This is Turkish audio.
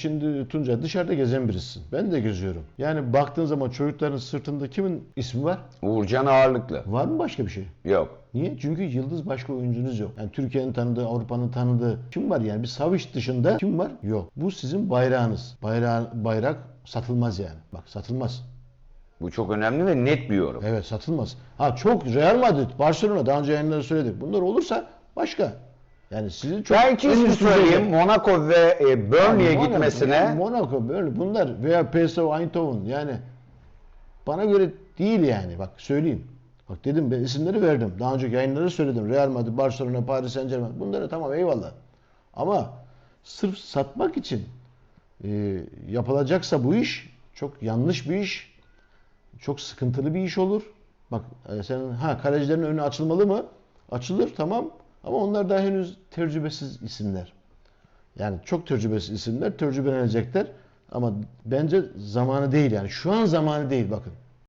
Şimdi Tuncay dışarıda gezen birisin. Ben de geziyorum. Yani baktığın zaman çocukların sırtında kimin ismi var? Uğurcan ağırlıklı. Var mı başka bir şey? Yok. Niye? Çünkü yıldız başka oyuncunuz yok. Yani Türkiye'nin tanıdığı, Avrupa'nın tanıdığı kim var yani? Bir Savic dışında kim var? Yok. Bu sizin bayrağınız. Bayrağı, bayrak satılmaz yani. Bak satılmaz. Bu çok önemli ve net bir yorum. Evet satılmaz. Ha çok Real Madrid, Barcelona daha önce yayınlarda söyledik. Bunlar olursa başka. Yani sizin çok Belki en üst söyleyeyim. düzeyde- Monaco ve e, Burnley'e Monaco, gitmesine Monaco böyle bunlar veya PSV Eindhoven yani bana göre değil yani bak söyleyeyim. Bak dedim ben isimleri verdim. Daha önceki yayınları söyledim. Real Madrid, Barcelona, Paris Saint Germain. Bunları tamam eyvallah. Ama sırf satmak için e, yapılacaksa bu iş çok yanlış bir iş. Çok sıkıntılı bir iş olur. Bak e, senin ha kalecilerin önü açılmalı mı? Açılır tamam. Ama onlar daha henüz tecrübesiz isimler. Yani çok tecrübesiz isimler tecrübelenecekler. Ama bence zamanı değil yani. Şu an zamanı değil bakın.